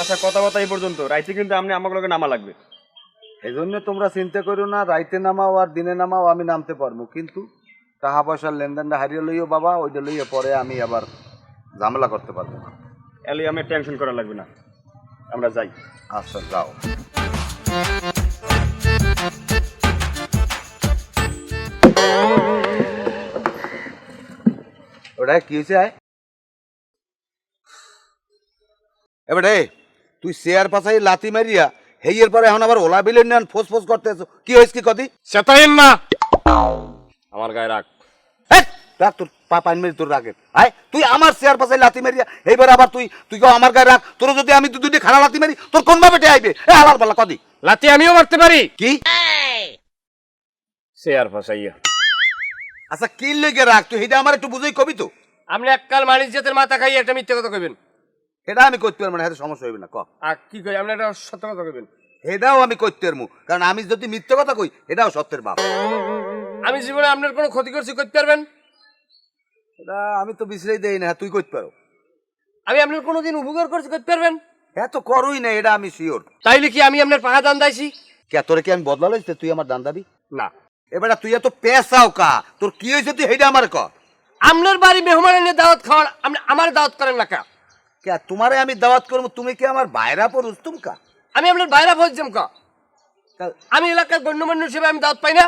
আচ্ছা কথা কথা এই পর্যন্ত। রাইতে কিন্তু আপনি আমাকে নামা লাগবে। এই জন্য তোমরা চিন্তা করো না রাইতে নামাও আর দিনে নামাও আমি নামতে পারব। কিন্তু টাকা পয়সার লেনদেনটা হারিয়ে লইও বাবা ওইটা লইয়ে পরে আমি আবার ঝামেলা করতে পারব না। এলি আমি টেনশন করা লাগবে না। আমরা যাই। আচ্ছা যাও। ওটা কি হয়েছে আয় এবারে তুই শেয়ার পাশাই লাতি মারিয়া হেইয়ের পরে এখন আবার ওলা বিলেন নেন ফোস ফোস করতে আছো। কি হয়েছে কি কদি? সেটাই না। আমার গায়ে রাখ রাখ তোর পা পাইন মেরি তোর রাগে। আয় তুই আমার শেয়ার পাশাই লাতি মারিয়া এইবার আবার তুই তুই কেউ আমার গায়ে রাখ তোর যদি আমি তুই দুটি খানা লাতি মারি তোর কোন ভাবে আইবে? এ হালার পালা কদি। লাতি আমিও মারতে পারি। কি? আর ফাঁসাইয়া আচ্ছা কি লেগে রাখ তুই এটা আমার একটু বুঝেই কবি তো। আপনি এককাল মানিস জাতের মাথা খাইয়ে একটা মিথ্যে কথা কইবেন। এটা আমি করতে পারব না এটা সমস্যা হইবে না ক। আর কি কই আপনি একটা সত্য কথা কইবেন। এটাও আমি করতে পারব কারণ আমি যদি মিথ্যে কথা কই এটাও সত্যের বাপ। আমি জীবনে আপনার কোনো ক্ষতি করছি করতে পারবেন? এটা আমি তো বিশ্রাই দেই না তুই করতে পারো। আমি আপনার কোনোদিন উপকার করছি করতে পারবেন? হ্যাঁ তো করুই না এটা আমি শিওর তাইলে কি আমি আপনার পাহা দান দাইছি কে তোরে কি আমি বদলা লইছে তুই আমার দান দাবি না এবারে তুই এত পেশাও কা তোর কি হয়েছে তুই হেইটা আমার ক? আপনার বাড়ি মেহমান এনে দাওয়াত খাওয়ার আমার দাওয়াত করেন না কা? কে তোমারে আমি দাওয়াত করব তুমি কি আমার বাইরা পর উস্তুম কা? আমি আপনার বাইরে ভোজ্যম কা? আমি এলাকার গণ্যমান্য হিসেবে আমি দাওয়াত পাই না।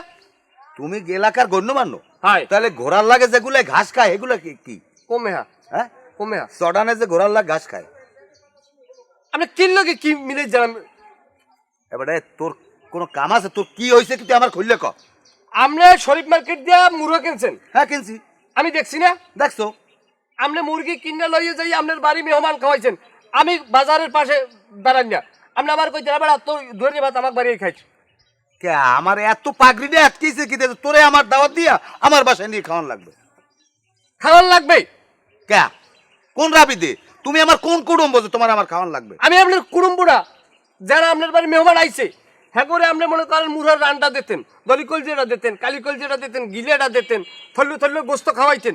তুমি এলাকার গণ্যমান্য? হয় তাহলে ঘোড়ার লাগে যেগুলো ঘাস খায় এগুলো কি কি? কমে হা হ্যাঁ? কমে হা সডানে যে ঘোড়ার লাগে ঘাস খায়। আপনি কিনলোকে কি মিলে জানান এবারে তোর কোনো কাম আছে? তোর কি হয়েছে তুই আমার খুললে ক? আপনি শরীফ মার্কেট দিয়া মুরগা কিনছেন। হ্যাঁ কিনছি। আমি দেখছি না। দেখছ? আপনি মুরগি কিনে লইয়ে যাই আপনার বাড়ি মেহমান খাওয়াইছেন। আমি বাজারের পাশে বেড়ান না। আপনি আমার কইতে না বেড়া তোর ধরে ভাত আমার বাড়ি খাইছি। কে আমার এত পাগড়ি দিয়ে আটকেছে কি তোরে আমার দাওয়াত দিয়া আমার বাসায় নিয়ে খাওয়ান লাগবে। খাওয়ান লাগবে? কে কোন রাবি দে? তুমি আমার কোন কুটুম্ব যে তোমার আমার খাওয়ান লাগবে। আমি আপনার কুড়ুম্বুরা যারা আপনার বাড়ি মেহমান আইছে হ্যাঁ করে আপনি মনে করেন মুরার রানটা দিতেন দলি কলজিটা দিতেন কালি কলজিটা দিতেন গিলেটা দিতেন থল্লু থল্লু গোস্ত খাওয়াইতেন।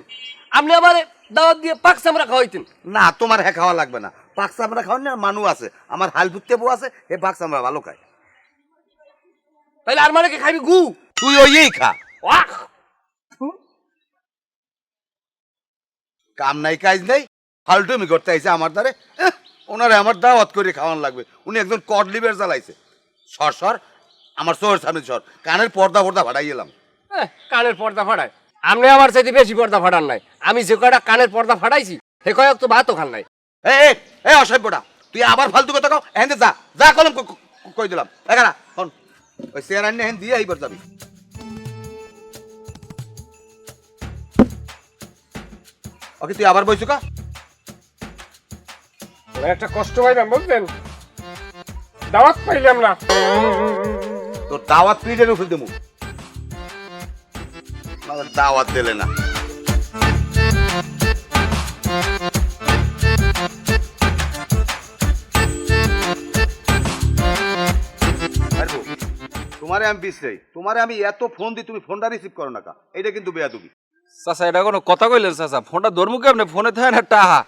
আপনি আবার দাওয়াত দিয়ে পাক চামড়া খাওয়াইতেন। না তোমার হ্যাঁ খাওয়া লাগবে না। পাক চামড়া খাওয়ান না মানু আছে। আমার হাল ফুটতে বউ আছে হে পাক চামড়া ভালো খায়। তাহলে আর মানে কি খাইবি গু। তুই ওই খা। ওয়াক কাম নাই কাজ নাই। ফালটুমি করতে আইছে আমার দ্বারে। ওনারে আমার দাওয়াত করে খাওয়ান লাগবে। উনি একজন কড লিভার চালাইছে সর সর আমার শোর সামনে সর। কানের পর্দা পর্দা ভাড়াই এলাম কানের পর্দা ফাটায়। আপনি আমার চাইতে বেশি পর্দা ফাটান নাই। আমি যে কয়টা কানের পর্দা ফাটাইছি সে কয়েক তো ভাতও খান নাই। এ অসভ্যটা। তুই আবার ফালতু কথা কও এহেন যা যা কলম কই দিলাম। এখানা শোন ওই চেয়ার আনি হেন দিয়ে এইবার যাবি। ওকে তুই আবার বইছু কা? একটা কষ্ট পাইলাম বুঝলেন? দাওয়াত পাইলাম না। তোর দাওয়াত পিঠের উপর দেবো আমাদের দাওয়াত দিলে না। তোমারে আমি বিশ্রাই তোমারে আমি এত ফোন দিই তুমি ফোনটা রিসিভ করো না কা? এটা কিন্তু বেয়াদুবি। চাচা এটা কোনো কথা কইলেন চাচা? ফোনটা ধরমু কেমনে? ফোনে থাকে না টাহা।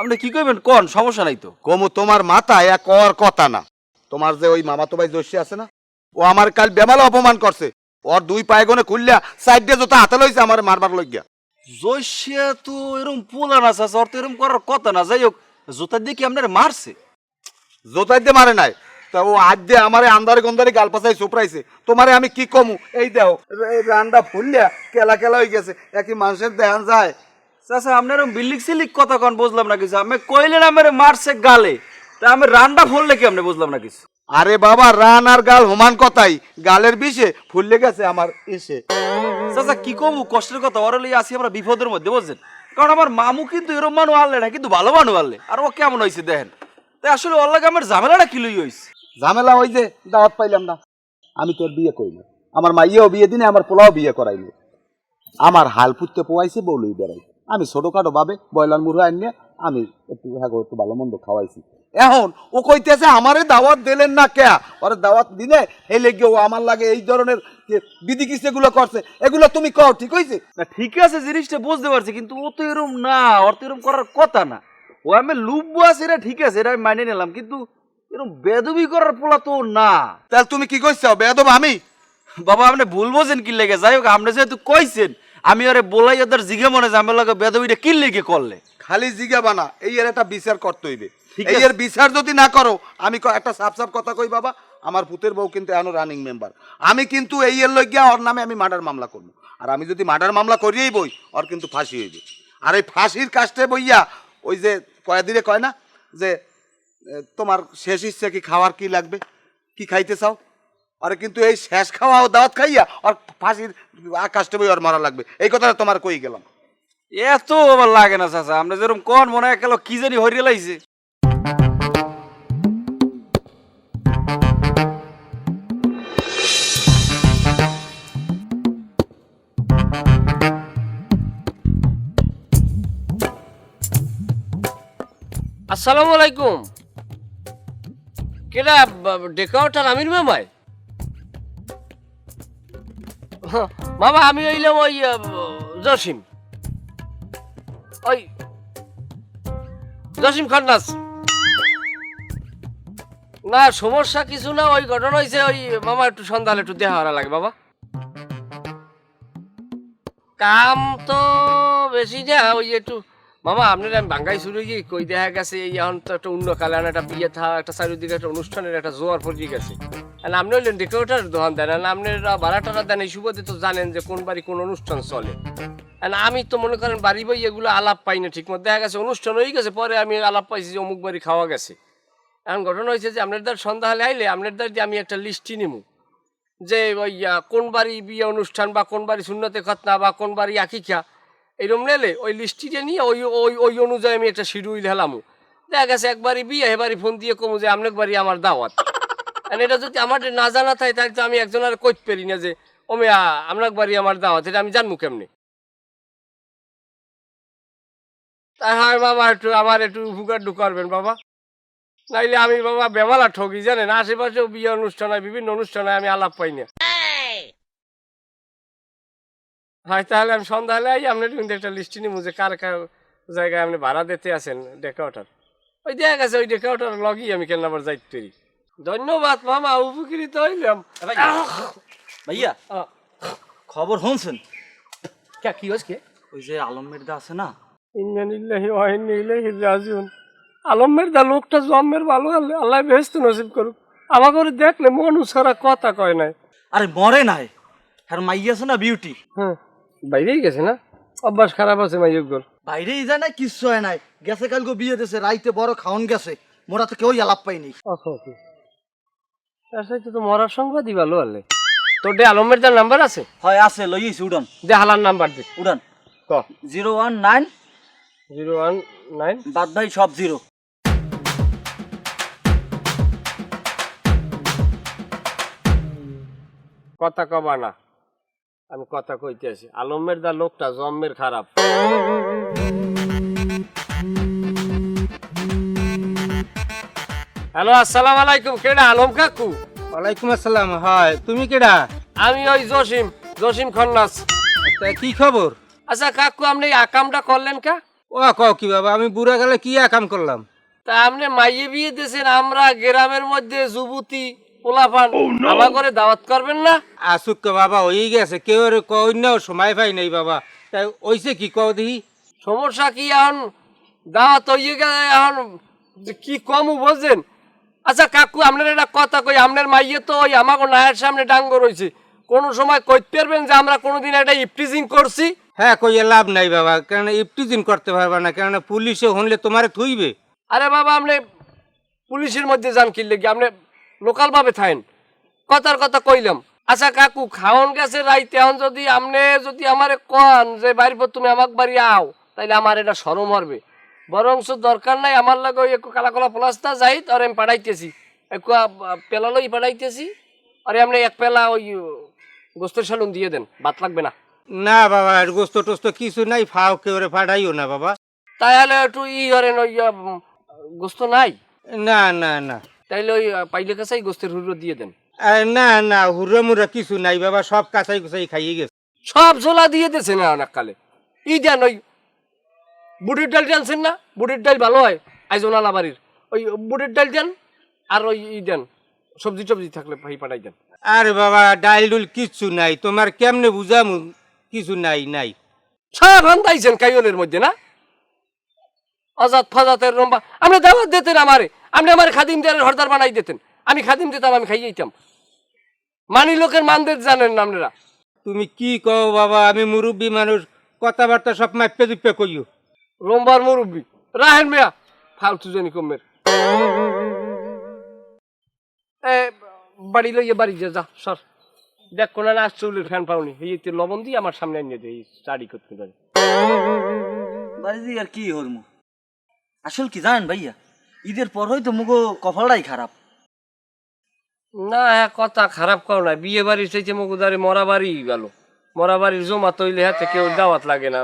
আপনি কি কইবেন? কোন? সমস্যা নাই তো। কমু তোমার মাথায় এক অর কথা না। তোমার যে ওই মামাতো ভাই জোশী আছে না ও আমার কাল বেমালা অপমান করছে। ওর দুই পায়ে গনে খুললা সাইড দিয়ে জোতা হাতে লইছে আমার মারবার লইয়া জৈশিয়া তো এরম পোলা না চাচা ওর তো এরম করার কথা না। যাই হোক জোতা দিয়ে কি আপনার মারছে? জোতাই দিয়ে মারে নাই। তা ও আজ দিয়ে আমারে আন্দারে গন্দারে গাল পাশাই চোপড়াইছে তোমারে আমি কি কমু? এই দেও এই রান্ডা ফুললিয়া কেলা কেলা হয়ে গেছে একই মানুষের দেহান যায়। চাচা আপনার এরম বিল্লিক সিলিক কথা কন বুঝলাম না কিছু। আমি কইলেন আমার মারছে গালে। তা আমি রান্না ফললে কি আপনি বুঝলাম না কিছু? আরে বাবা রান আর গাল সমান কথাই। গালের বিষে ফুললে গেছে আমার এসে চাচা কি কমু কষ্টের কথা? ওর লই আসি আমরা বিপদের মধ্যে বুঝছেন? কারণ আমার মামু কিন্তু এরম মানু আনলে না কিন্তু ভালো মানু আনলে। আর ও কেমন হয়েছে দেখেন? তাই আসলে ওর লাগে আমার ঝামেলাটা কি লই হয়েছে ঝামেলা ওই যে দাওয়াত পাইলাম না। আমি তোর বিয়ে করি না। আমার মাইয়াও বিয়ে দিনে আমার পোলাও বিয়ে করাইলো। আমার হাল পুততে পোয়াইছে বউলই বেড়াই আমি ছোটখাটো ভাবে ব্রয়লার মুরগা আনিয়ে আমি একটু হ্যাঁ একটু ভালো মন্দ খাওয়াইছি। এখন ও কইতেছে আমারে দাওয়াত দিলেন না কে? ওরে দাওয়াত দিলে? এই লেগে ও আমার লাগে এই ধরনের বিধি কিস এগুলো করছে এগুলো তুমি কও ঠিক হইছে? না ঠিক আছে জিনিসটা বুঝতে পারছি কিন্তু ও তো এরম না ওর তো এরম করার কথা না। ও আমি লুব্বু আছে এটা ঠিক আছে এটা আমি মাইনে নিলাম কিন্তু এরকম বেদবি করার পোলা তো না। তাহলে তুমি কি কইছো বেদব আমি? বাবা আপনি ভুল বোঝেন কি লেগে যাই হোক আপনি যেহেতু কইছেন আমি ওরে বলাই ওদের জিগে মনে যে আমার লাগে বেদবিটা কি লেগে করলে? খালি জিগাবা বানা এই এর একটা বিচার করতে হইবে। এই। এর বিচার যদি না করো আমি একটা সাফ সাফ কথা কই বাবা আমার পুতের বউ কিন্তু এখনও রানিং মেম্বার আমি কিন্তু এই এর লইগিয়া ওর নামে আমি মার্ডার মামলা করব। আর আমি যদি মার্ডার মামলা করিয়েই বই ওর কিন্তু ফাঁসি হইবে আর এই ফাঁসির কাজটা বইয়া ওই যে কয়েদিনে কয় না যে তোমার শেষ ইচ্ছে কি খাওয়ার কি লাগবে? কি খাইতে চাও? আরে কিন্তু এই শেষ খাওয়া ও দাওয়াত খাইয়া আর ফাঁসির আকাশটা বই ওর মারা লাগবে। এই কথাটা তোমার কই গেলাম? এত আমার লাগে না চাচা। আমরা যেরকম কোন মনে গেল কি জানি হরিয়ে লাইছে আসসালামু আলাইকুম। আমির মামাই? মামা, আমি হইলাম ওই জসিম। ওই, জসিম খান্নাস। না, সমস্যা কিছু না, ওই ঘটনা হয়েছে ওই মামা একটু সন্ধ্যালে একটু দেখা হওয়া লাগে, বাবা। কাম তো বেশি না ওই একটু মামা, আপনার আমি বাঙ্গাই শুরু গিয়ে কই দেখা গেছে, এই এখন তো একটা অন্য কালান একটা বিয়ে থা, একটা চারিদিকে একটা অনুষ্ঠানের একটা জোয়ার পড়ে গেছে। আর আপনি হইলেন ডেকে ওঠার দোকান দেন, আর আপনারা ভাড়াটারা দেন, এই সুবাদে তো জানেন যে কোন বাড়ি কোন অনুষ্ঠান চলে। আর আমি তো মনে করেন বাড়ি বই এগুলো আলাপ পাই না ঠিক মতো দেখা গেছে অনুষ্ঠান হয়ে গেছে, পরে আমি আলাপ পাইছি যে অমুক বাড়ি খাওয়া গেছে। এখন ঘটনা হয়েছে যে আপনার দ্বার সন্ধ্যা হলে আইলে আপনার দ্বার দিয়ে আমি একটা লিস্টই নিমু। যে ওই কোন বাড়ি বিয়ে অনুষ্ঠান বা কোন বাড়ি শূন্যতে খতনা বা কোন বাড়ি আকিকা। এইরকম নেলে ওই লিস্টিটা নিয়ে ওই ওই ওই অনুযায়ী আমি একটা শিডিউল হেলামু। দেখা গেছে একবারই বিয়ে, এবারই ফোন দিয়ে কমু যে আপনার বাড়ি আমার দাওয়াত। এটা যদি আমার না জানা থাকে, তাহলে তো আমি একজন আর কইতে পারি না যে, ও মেয়া আপনার বাড়ি আমার দাওয়াত, এটা আমি জানব কেমনি? তাই হয় বাবা, একটু আমার একটু উপকার করবেন বাবা। নাইলে আমি বাবা বেমালা ঠকি জানেন? আশেপাশেও বিয়ে অনুষ্ঠান বিভিন্ন অনুষ্ঠানে আমি আলাপ পাই না। হয় তাহলে আমি সন্ধ্যা হলে আই আপনার কিন্তু একটা লিস্ট নিবো যে কার কার জায়গায় আপনি ভাড়া দিতে আছেন ডেকা ওঠার। ওই দেখা গেছে ওই ডেকা ওঠার লগই আমি কেন আবার যাইতে পারি। ধন্যবাদ মামা উপকৃত হইলাম। ভাইয়া খবর শুনছেন? কে কি হচ্ছে ওই যে আলম মির্জা আছে না? ইন্নানিল্লাহি ওয়া ইন্না ইলাইহি রাজিউন। আলমের দা লোকটা জন্মের ভালো আল্লাহ আল্লাহ বেহেশত নসিব করুক। আমাকে দেখলে মন উসারা কথা কয় নাই। আরে মরে নাই। আর মাই আছে না বিউটি? হ্যাঁ। বাইরেই গেছে না? অভ্যাস খারাপ আছে মাইয়ুগর বাইরেই যায় না কিচ্ছু হয় নাই। গেছে কালকে বিয়ে দিছে রাইতে বড় খাওন গেছে। মোরা তো কেউই আলাপ পাইনি। ওকে। তার সাথে তো মরার সংবাদই ভালো আলে তোর ডে আলমের দার নাম্বার আছে? হয় আছে লইয়েছি উড়ান। দে হালার নাম্বার দে। উড়ান। ক? Zero one nine. Zero one nine? বাদ ভাই সব জিরো। কথা কবা না। আমি কথা কইতে আছি আলমের দা লোকটা জম্মের খারাপ। হ্যালো আসসালাম আলাইকুম। কেডা? আলম কাকু? ওয়ালাইকুম আসসালাম। হয় তুমি কেডা? আমি ওই জসিম জসিম খন্নাস। তা কি খবর? আচ্ছা কাকু আপনি এই আকামটা করলেন কা? ও কও কি বাবা আমি বুড়া গেলে কি কাম করলাম? তা আপনি মাইয়ে বিয়ে দিয়েছেন আমরা গ্রামের মধ্যে যুবতী। পোলাপান আমার করে দাওয়াত করবেন না? কে বাবা হয়ে গেছে। কেউ আর কন্যাও সময় পাই নাই বাবা। তাই ওইসে কি কও দেখি? সমস্যা কি এখন? দাওয়াত গেছে এখন কি কম বোঝেন আচ্ছা কাকু আপনার একটা কথা কই আপনার মাইয়ে তো ওই আমাকে নায়ের সামনে ডাঙ্গ রয়েছে কোন সময় কইতে পারবেন যে আমরা কোনোদিন একটা ইপটিজিং করছি? হ্যাঁ কইয়ে লাভ নাই বাবা কেন ইফটিজিন করতে পারবা না? কেন পুলিশে হনলে তোমারে থুইবে। আরে বাবা আপনি পুলিশের মধ্যে যান কি লেগে? আপনি লোকাল ভাবে থাকেন কথার কথা কইলাম। আচ্ছা কাকু খাওন গেছে রাইতে এখন যদি আপনি যদি আমারে কন যে বাড়ির পর তুমি আমাক বাড়ি আও তাইলে আমার এটা সরম হবে বরংস দরকার নাই আমার লাগে ওই একটু কালা কলা প্লাস্তা যাই আর আমি পাঠাইতেছি। একটু পেলালই পাঠাইতেছি। আরে আপনি এক পেলা ওই গোস্তের সালুন দিয়ে দেন ভাত লাগবে না। না বাবা গোস্ত টোস্ত কিছু নাই ফাও কেউ ফাড়াইও না বাবা। তাহলে একটু ই করেন ওই গোস্ত নাই? না না না। তাইলে ওই পাইলে কাছাই গোস্তের হুড়ো দিয়ে দেন। না না হুড়া মুড়া কিছু নাই বাবা সব কাঁচাই কুচাই খাইয়ে গেছে। সব ঝোলা দিয়ে দিয়েছে না অনেক কালে ই দেন ওই বুটের ডাল টানছেন না? বুটের ডাল ভালো হয়? আইজনালা বাড়ির। ওই বুটের ডাল দেন আর ওই ই দেন সবজি টবজি থাকলে ভাই পাঠাই দেন। আরে বাবা ডাইল ডুল কিচ্ছু নাই তোমার কেমনে বুঝামু? কিছু নাই নাই। সব আনতাইছেন কাইয়নের মধ্যে না? অজাত ফজাতের রম্বা আপনি দাওয়াত দিতেন আমারে। আপনি আমার খাদিম দেয়ারের হরদার বানাই দিতেন। আমি খাদিম দিতাম আমি খাইয়ে দিতাম মানি লোকের মানদের জানেন না আপনারা। তুমি কি কও বাবা আমি মুরব্বী মানুষ কথাবার্তা সব মাইপে দুপে কইও। রোমবার মুরব্বী। রাহেন মিয়া ফালতু জানি কমের এ বাড়ি লইয়ে বাড়ি যা যা সর। দেখ কোন নাচ চুলের ফ্যান পাওনি। এই তো লবণ দিয়ে আমার সামনে এনে দে এই চাড়ি করতে পারে। বাড়িতে আর কি হরমু? আসল কি জানেন ভাইয়া? ঈদের পর হয়তো মুগো কপালটাই খারাপ। না হ্যাঁ কথা খারাপ করো না বিয়ে বাড়ি চাইছে মগুদারে মরা বাড়ি গেল। মরা বাড়ির জমা তৈলে হাতে কেউ দাওয়াত লাগে না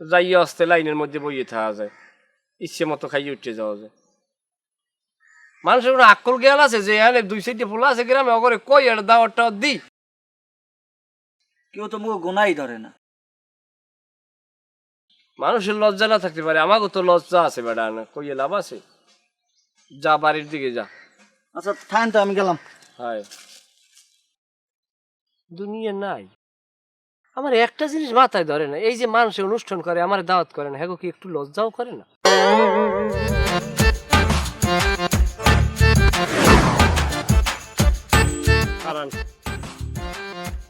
যাইয়ে আসতে লাইনের মধ্যে বইয়ে থাকা যায় ইচ্ছে মতো খাইয়ে উঠে যাওয়া যায়। মানুষের কোনো আকল গেল আছে যে এখানে দুই সাইডে ফুল আছে গ্রামে অগরে কই আর দাওয়াতটা দি কেউ তো মুগো গোনাই ধরে না। মানুষের লজ্জা না থাকতে পারে আমাকেও তো লজ্জা আছে বেটা না কইয়ে লাভ আছে। যা বাড়ির দিকে যা। আচ্ছা থাকেন তো আমি গেলাম। হায়। দুনিয়া নাই। আমার একটা জিনিস মাথায় ধরে না এই যে মানুষে অনুষ্ঠান করে আমার দাওয়াত করে না হ্যাঁ কি একটু লজ্জাও করে না?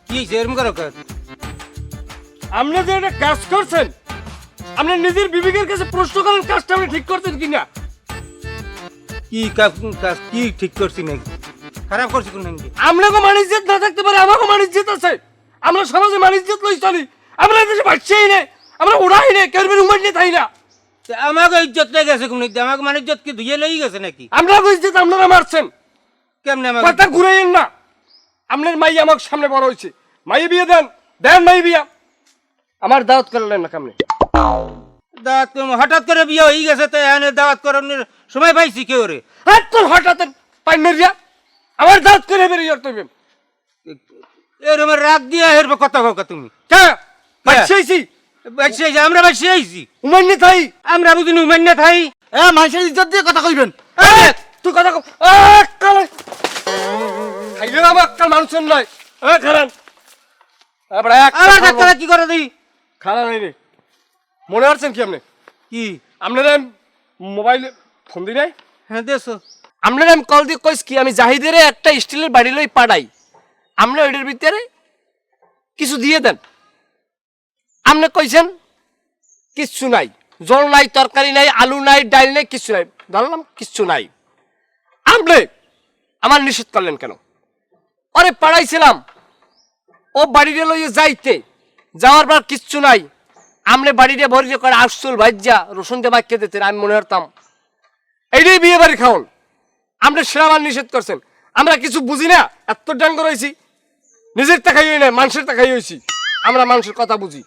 কি এরম করো? আপনি যে একটা কাজ করছেন আপনি নিজের বিবেকের কাছে প্রশ্ন করেন কাজটা আপনি ঠিক করছেন কিনা? কি কাজ কাজ কি ঠিক করছি নাকি? খারাপ করছি কোন নাকি? আপনাকে মানিজ্যত না থাকতে পারে আমাকে মানিজ্যত আছে। আমরা সমাজে মানিজ্যত লই চলি। আমরা দেশে বাচ্চাই নেই আমরা উড়াই নেই কেউ উমার নিয়ে থাই না। আমাকে ইজ্জত লেগে গেছে কোন দিকে আমাকে মানে ইজ্জত কি ধুয়ে লেগে গেছে নাকি? আমরা ইজ্জত আপনারা মারছেন। কেমনে আমাকে? কথা ঘুরাইয়েন না। আপনার মাই আমার সামনে বড় হয়েছে মাই বিয়ে দেন দেন মাই বিয়া। আমার দাওয়াত করলেন না কেমনে? করব, হঠাৎ করে বিয়ে হয়ে গেছে তো এখানে দাওয়াত করানোর সময় পাইছি কেউ রে? আর তোর হঠাৎ পাইনারিয়া আমার দাওয়াত করে বেরিয়ে হবে এরকম রাগ দিয়ে হেরবে কথা কাকা তুমি? হ্যাঁ বাচ্চাইছি বাসি আইছি? আমরা আইছি। উমার থাই। আমরা বুঝিনি উমান্য থাই। এ মানুষের ইজ্জত দিয়ে কথা কইবেন। তুই কথা কালে খাইলে না কাল মানুষের নয়। এ খারান ডাক্তার কি করে দিই? খারান রে মনে আছেন কি আপনি? কি? আপনারা মোবাইলে ফোন দি নাই? হ্যাঁ দেছো আপনারা আমি কল দিয়ে কইস কি আমি জাহিদের একটা স্টিলের বাড়ি লই পাঠাই। আপনি ওইটার ভিতরে কিছু দিয়ে দেন। আপনি কইছেন কিচ্ছু নাই। জল নাই তরকারি নাই আলু নাই ডাল নাই কিচ্ছু নাই। ধরলাম কিচ্ছু নাই। আপনি আমার নিষেধ করলেন কেন? অরে পাড়াইছিলাম। ও বাড়িতে লইয়ে যাইতে যাওয়ার পর কিচ্ছু নাই। আমনে বাড়িতে ভরি করে আসছিল ভাজ্যা রসুন দিয়ে বাক্যে দিতেন আমি মনে হতাম এইটাই বিয়ে বাড়ি খাওন। আমরা সেরামান নিষেধ করছেন। আমরা কিছু বুঝি না এত ডাঙ্গ রয়েছি নিজের টাকাই হই না মানুষের টাকাই হয়েছি আমরা মানুষের কথা বুঝি।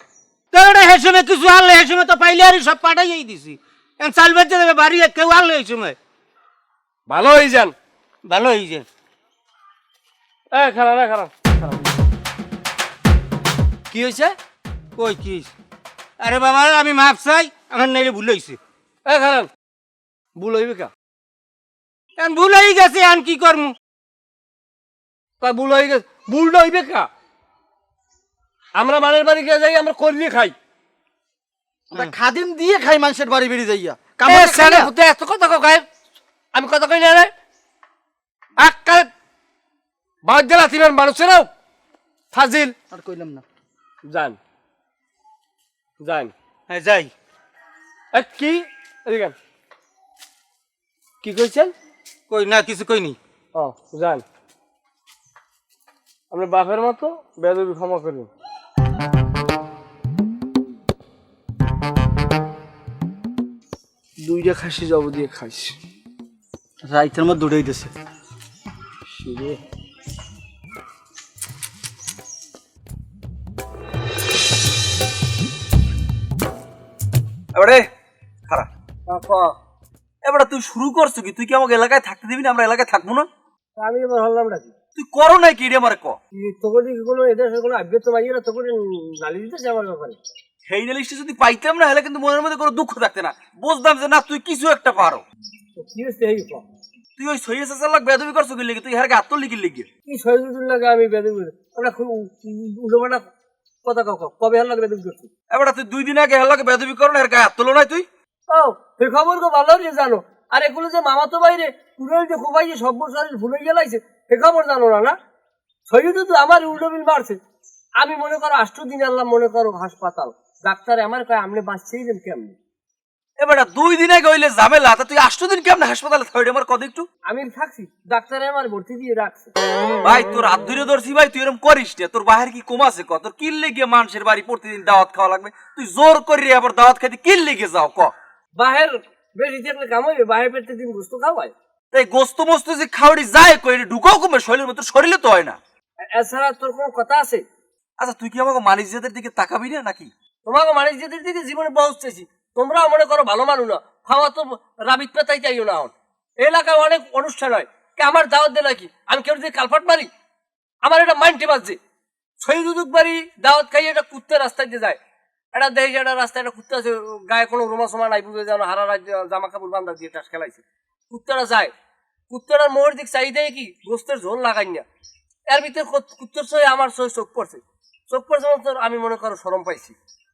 তোরা হে সময় কিছু আনলে হে সময় তো পাইলে আর সব পাঠাইয়াই দিছি। চাল বেঁচে দেবে বাড়ি কেউ আনলে এই সময়? ভালো হয়ে যান। ভালো হয়েছে এ খারাপ এ খারাপ কি হয়েছে কই কি হইছে? আরে বাবা আমি মাপ চাই। আমার নাইলে ভুল হয়েছে এ খারাপ ভুল হইবে কা? এখন ভুল হয়ে গেছে এখন কি করমু? তা ভুল হয়ে গেছে ভুলটা হইবে কা? আমরা মানের বাড়ি গিয়ে যাই আমরা করলি খাই। খাদিম দিয়ে খাই মানুষের বাড়ি বেরিয়ে যাইয়া। কামড়ে স্যারে হতে এত কথা আমি কথা কই না রে। আকাল বাদ দিলা মানুষেরাও ফাজিল। আর কইলাম না। যান যান। হ্যাঁ যাই। কি? কি কইছেন? কই না কিছু কইনি। ও যান। আপনি বাপের মতো বেদবি ক্ষমা করুন দুইটা খাসি জব দিয়ে খাইস। রাইতের মধ্যে উঠেই দিছে এবারে খারাপ এবারে তুই শুরু করছ কি? তুই কি আমাকে এলাকায় থাকতে দিবি না? আমরা এলাকায় থাকব না? আমি এবার হলাম নাকি তুই করো নাই কি রে আমারে ক? তোকে কোনো এদের কোনো আভ্যত বাইরে না? তোকে নালি দিতেছে আমার ব্যাপারে। সেই লিস্টে যদি পাইতাম না হলে কিন্তু মনের মধ্যে কোনো দুঃখ থাকতে না। বুঝতাম যে না তুই কিছু একটা পারো। কি হয়েছে এই তুই ওই সহিয়া চাচার লাগ বেদবি করছ কি লেগে? তুই হেরকে আত্ম লিখি লেগে। কি শহীদুল লাগে আমি বেদম ওটা খুব উল্টোপাল্টা কথা কাউ কবে হার লাগে বেদম করছি এবার তুই দুই দিন আগে হেলাকে বেদবি করো না হেরকে আত্ম নাই তুই? ও সে খবর তো ভালো যে জানো। আর এগুলো যে মামা তো বাইরে যে খুবাই যে সব্য শরীর ভুলে গেলাইছে সে খবর জানো না না? শরীর তো আমার উল্টো বিল মারছে। আমি মনে করো আষ্ট দিন আল্লাহ মনে করো হাসপাতাল। ডাক্তার আমার কয় আমি বাঁচছেই দেন কেমনি? এবার দুই দিন আগে হইলে ঝামেলা তা তুই আষ্ট দিন কেমন হাসপাতালে? থাকবি আমার কত একটু? আমি থাকছি ডাক্তারে আমার ভর্তি দিয়ে রাখছে। ভাই তোর হাত ধরে ধরছি ভাই তুই এরকম করিস না। তোর বাহির কি কম আছে কত তোর কিল লেগে মানুষের বাড়ি প্রতিদিন দাওয়াত খাওয়া লাগবে। তুই জোর করি আবার দাওয়াত খাইতে কিল লেগে যাও ক? বাহের বেশি থাকলে কামাইবে বাহের পেটে দিন গুস্ত খাওয়ায় তাই গোস্ত মোস্ত যে খাওয়াড়ি যায় কই ঢুকাও কমে শরীরের মতো শরীরে তো হয় না। এছাড়া তোর কোনো কথা আছে? আচ্ছা তুই কি আমাকে মালিকজাদের দিকে তাকাবি না নাকি? তোমাকে মানুষ যেদের দিকে জীবনে বহুত চেয়েছি তোমরাও মনে করো ভালো মানুষ না। খাওয়া তো রাবিত পেতাই চাইও না এখন। এলাকায় অনেক অনুষ্ঠান হয়। কে আমার দাওয়াত দে নাকি? আমি কেউ যদি কালপাট মারি, আমার এটা মাইন্ডে বাজছে। শহীদুদুক বাড়ি দাওয়াত খাই এটা কুত্তে রাস্তায় দিয়ে যায়। এটা দেখে একটা রাস্তায় একটা কুত্তা আছে, গায়ে কোনো রোমা সোমা নাই, বুঝে যেন হারা জামা কাপড় বান্ধা দিয়ে টাস খেলাইছে। কুত্তারা যায়। কুত্তাটার মোহর দিক চাই দেয় কি? গোস্তের ঝোল লাগাই না। এর ভিতরে কত- কুত্তর সহি আমার সহি চোখ পড়ছে। চোখ পড়ছে মানে আমি মনে করো সরম পাইছি।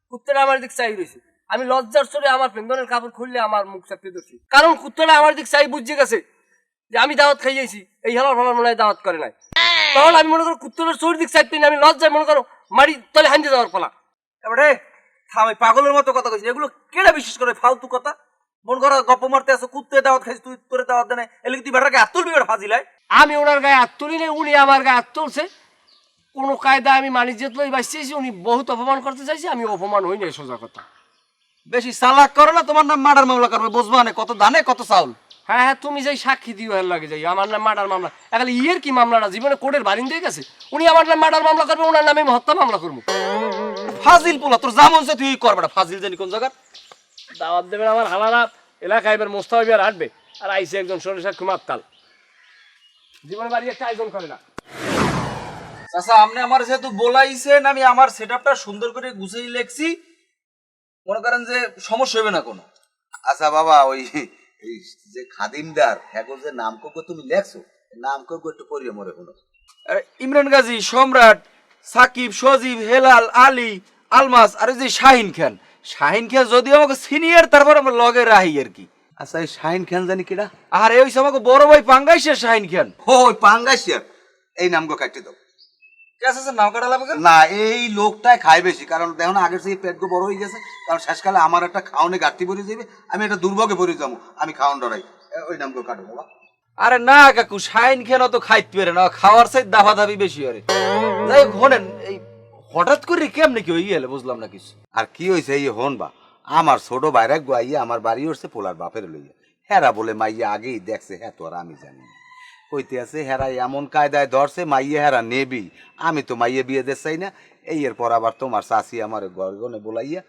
কুত্তাটা আমার দিক চাই রয়েছে আমি লজ্জার চলে আমার পেন্দনের কাপড় খুললে আমার মুখ চাপিয়ে ধরছি। কারণ কুত্তাটা আমার দিক চাই বুঝে গেছে যে আমি দাওয়াত খাই যাইছি এই হেলার ফলার মনে হয় দাওয়াত করে নাই। তখন আমি মনে করো কুত্তাটার চোর দিক চাইতে আমি লজ্জায় মনে করো মারি তলে হান্দি যাওয়ার ফলা এবারে, থাম পাগলের মতো কথা কইছিস। এগুলো কেডা বিশ্বাস করে ফালতু কথা? মন করা গপ্প মারতে আসো কুত্তে দাওয়াত খাইছিস, তুই তোরে দাওয়াত দেয় না এলে কি তুই বেটাকে হাত তুলবি আমি ওনার গায়ে হাত তুলি নাই, উনি আমার গায়ে হাত কোনো কায়দা আমি মানিজ্যত লই বাঁচিয়েছি উনি বহুত অপমান করতে চাইছি, আমি অপমান হই নাই, সোজা কথা। বেশি চালাক করো না তোমার নাম মার্ডার মামলা করবে বুঝবা না কত দানে কত চাউল। হ্যাঁ হ্যাঁ তুমি যাই সাক্ষী দিও এর লাগে যাই আমার নাম মার্ডার মামলা। এখন ইয়ের কি মামলাটা? জীবনে কোর্টের বারিন্দে গেছে? উনি আমার নাম মার্ডার মামলা করবে ওনার নামে আমি হত্যা মামলা করব। ফাজিল পোলা তোর যেমন সে তুই কর বেটা ফাজিল জানি কোন জায়গার। দাওয়াত দেবেন আমার হালারা এলাকায় এবার মোস্তাফি আর হাঁটবে আর আইসে একজন সরিষা কুমার তাল জীবনে বাড়ি একটা আয়োজন করে না। চাচা আপনি আমার যেহেতু বলাইছেন আমি আমার সেটআপটা সুন্দর করে গুছিয়ে লেখছি। মনে করেন যে সমস্যা হবে না কোনো। আচ্ছা বাবা ওই এই যে খাদিমদার হ্যাঁ যে নাম কোকো তুমি লেখছো নাম কোকো একটু পড়িয়ে মরে আর ইমরান গাজী সম্রাট সাকিব সজীব হেলাল আলী আলমাস আর যে শাহিন খান। শাহিন খান যদি আমাকে সিনিয়র তারপর আমার লগে রাহি আর কি। আচ্ছা এই শাহিন খান জানি কিরা আর এই আমাকে বড় ভাই পাঙ্গাইছে শাহিন খান। ও ওই এই নাম গো কাটতে দাও। না এই লোকটাই খায় বেশি। কারণ দেখো না আগের থেকে পেট বড় হয়ে গেছে। কারণ শেষকালে আমার একটা খাওয়ানে ঘাটতি পড়ে যাবে। আমি একটা দুর্ভোগে পড়ে যাব। আমি খাওয়ান ডরাই। ওই নাম গো কাটো বাবা। আরে না কাকু শাহিন খান অত খাইতে পারে না। খাওয়ার সাইড দাফা দাবি বেশি আরে। যাই হোক শোনেন এই হঠাৎ করে কেমনে কি হয়ে গেলে বুঝলাম না কিছু। আর কি হয়েছে এই হন বা? আমার ছোট বাইরে গুয়াইয়া আমার বাড়ি উঠছে পোলার বাপের লইয়া। হেরা বলে মাইয়া আগেই দেখছে হ্যাঁ তো আর আমি জানি না। কইতে আছে হেরা এমন কায়দায় ধরছে, মাইয়ে হেরা নেবি। আমি তো মাইয়ে বিয়ে দে চাই না। এই এরপর আবার তোমার চাষি আমার গর্গনে বলাইয়া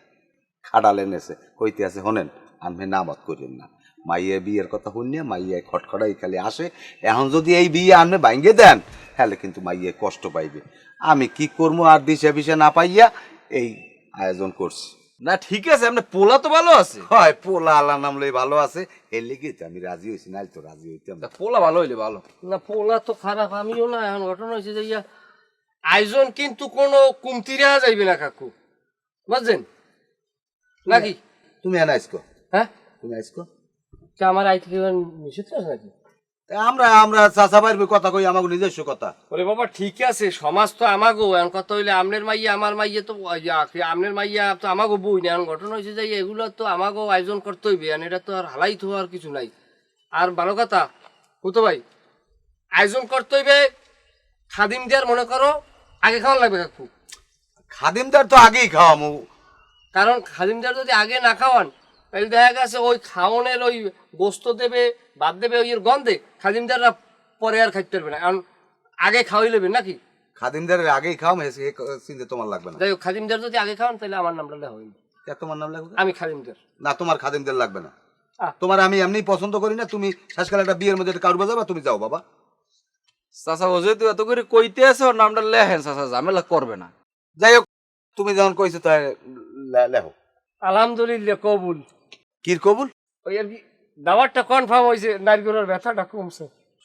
খাডালে নেছে। কইতে আছে, হনেন আমি নামত করেন না। মাইয়ে বিয়ের কথা শুনিয়া মাইয়া খটখটাই খালি আসে। এখন যদি এই বিয়ে আপনি ভাঙ্গে দেন, তাহলে কিন্তু মাইয়ে কষ্ট পাইবে। আমি কি করব আর দিশে পিসে না পাইয়া এই আয়োজন করছি। না ঠিক আছে আপনি পোলা তো ভালো আছে। হয় পোলা আল্লাহ নামলে ভালো আছে। এর লেগে তো আমি রাজি হয়েছি নাহলে তো রাজি হইতাম না। পোলা ভালো হইলে ভালো। না পোলা তো খারাপ আমিও না এখন ঘটনা হয়েছে যে ইয়া আয়োজন কিন্তু কোনো কুমতিরা যাইবে না কাকু। বুঝছেন? নাকি? তুমি এনে আইসকো হ্যাঁ? তুমি আইসকো আমার আই থেকে এবার নিষেধ নাকি? আমরা আমরা চাচা বাইর কথা কই আমাকে নিজস্ব কথা। ওরে বাবা ঠিক আছে সমাজ তো আমাগো। এমন কথা হইলে আমনের মাইয়া আমার মাইয়া তো আমনের মাইয়া তো আমাগো বই না এখন ঘটনা হয়েছে যে এগুলো তো আমাগো আয়োজন করতে হইবে আর এটা তো আর হালাই তো আর কিছু নাই। আর ভালো কথা হুতো ভাই আয়োজন করতে হইবে খাদিম দেওয়ার মনে করো আগে খাওয়া লাগবে কাকু। খাদিমদার তো আগেই খাওয়ামু। কারণ খাদিমদার যদি আগে না খাওয়ান তাহলে দেখা গেছে ওই খাওয়ানোর ওই গোস্ত দেবে বাদ দেবে ওই গন্ধে খাদিমদাররা পরে আর খাইতে পারবে না। কারণ আগে খাওয়াই নেবেন নাকি? খাদিমদারের আগেই খাওয়াম চিনতে তোমার লাগবে না। যাই হোক খাদিমদার যদি আগে খাওয়ান তাহলে আমার নামটা লেখা কে তোমার নাম লাগবে আমি খাদিমদার। না তোমার খাদিমদার লাগবে না। তোমার আমি এমনি পছন্দ করি না তুমি শেষকালে একটা বিয়ের মধ্যে কারু বাজাবা তুমি যাও বাবা। চাচা ও যেহেতু এত করে কইতে আছে ওর নামটা লেহেন চাচা ঝামেলা করবে না। যাই হোক তুমি যখন কইছো তাই লে- লেখো। আলহামদুলিল্লাহ কবুল। কির কবুল? ওই আর কি দাওয়ারটা কনফার্ম হয়েছে নারীগুলোর ব্যথাটা কমছে।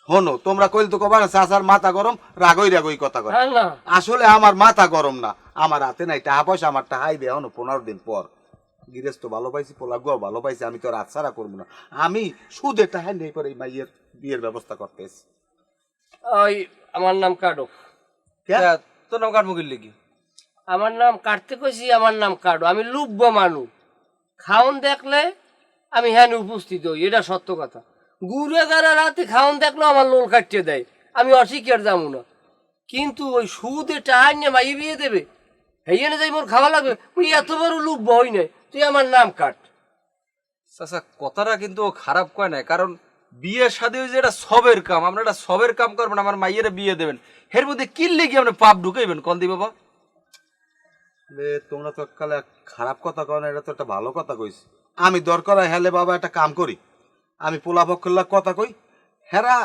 শোনো তোমরা কইল তো কবার চাচার মাথা গরম রাগই রাগই কথা কয়। হ্যাঁ না। আসলে আমার মাথা গরম না আমার হাতে নাই টাকা পয়সা আমার টাকাই দেয় এখনও পনেরো দিন পর। গৃহস্থ ভালো পাইছি পোলাগুয়াও ভালো পাইছি আমি তো রাত ছাড়া করব না। আমি সুদে টাকা নেই পরে মাইয়ের বিয়ের ব্যবস্থা করতেছি ওই আমার নাম কাডো। তা, তোর নাম কার মুখির লিখি আমার নাম কাটতে কইছি আমার নাম কাডো। আমি লুব্ব মানু। খাওন দেখলে আমি হ্যাঁ উপস্থিত হই, এটা সত্য কথা। গুড়ে গাড়া রাতে খাওন দেখলেও আমার লোল কাটিয়ে দেয়। আমি অস্বীকার যাব না। কিন্তু ওই সুদে টাহার নিয়ে মাইয়ে বিয়ে দেবে? হেইনে যাই মোর খাওয়া লাগবে? তুই এত বড় লুব্ব হই নাই। তুই আমার নাম কাট। চাচা, কথাটা কিন্তু ও খারাপ কয় না কারণ বিয়ের সাথে ওই যে এটা সবের কাম, আমরা সবের কাম করবেন আমার মাইয়ের বিয়ে দেবেন। এর মধ্যে কি লেগে আপনি পাপ ঢুকাইবেন? কন্দি বাবা। তোমরা তো কালে খারাপ কথা কও না, এটা তো একটা ভালো কথা কইছি। আমি দরকার হয় হেলে বাবা একটা কাম করি। আমি পোলা পক্ষের কথা কই। হেরা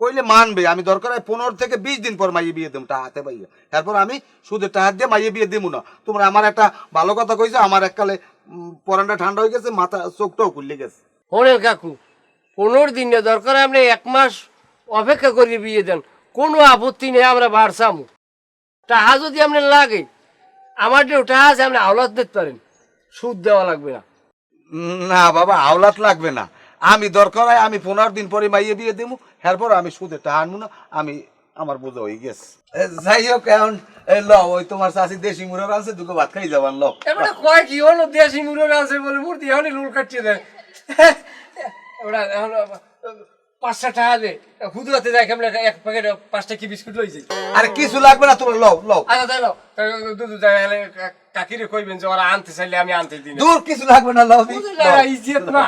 কইলে মানবে, আমি দরকার হয় পনেরো থেকে বিশ দিন পর মাইয়ে বিয়ে দেবো হাতে পাইয়া এরপর আমি সুদের টাহার দিয়ে মাইয়ে বিয়ে দেবো না। তোমরা আমার একটা ভালো কথা কইছো, আমার এককালে পরানটা ঠান্ডা হয়ে গেছে, মাথা, চোখটাও খুললে গেছে। শোনেন কাকু, পনেরো দিনে দরকার আপনি এক মাস অপেক্ষা করে বিয়ে দেন। কোনো আপত্তি নেই, আমরা বাড়ছামু টাহা যদি আপনার লাগে আমার যে টাহা আছে আপনি আওলাদ দিতে পারেন সুদ দেওয়া লাগবে না না বাবা আওলাত লাগবে না আমি দরকার হয় আমি পনেরো দিন পরে মাইয়ে বিয়ে দেবো এরপর আমি সুদের টাকা আনব না আমি আমার বোঝা হয়ে গেছে যাই হোক এখন ল ওই তোমার চাষি দেশি মুড়ার আছে দুটো ভাত খাই যাবার ল এবারে কয় কি হলো দেশি মুরগ আছে বলে মূর্তি এখনই লুল কাটছে দেয় ওরা এখন পাঁচটা টাকা দে। হুদুরাতে যাই কেমন এক প্যাকেট পাঁচটা কি বিস্কুট লইছে আরে কিছু লাগবে না তোমার লও লও। আচ্ছা তাই দুধ কাকিরে কইবেন যে ওরা আনতে চাইলে আমি আনতে দিই দূর কিছু লাগবে না লও লও। না।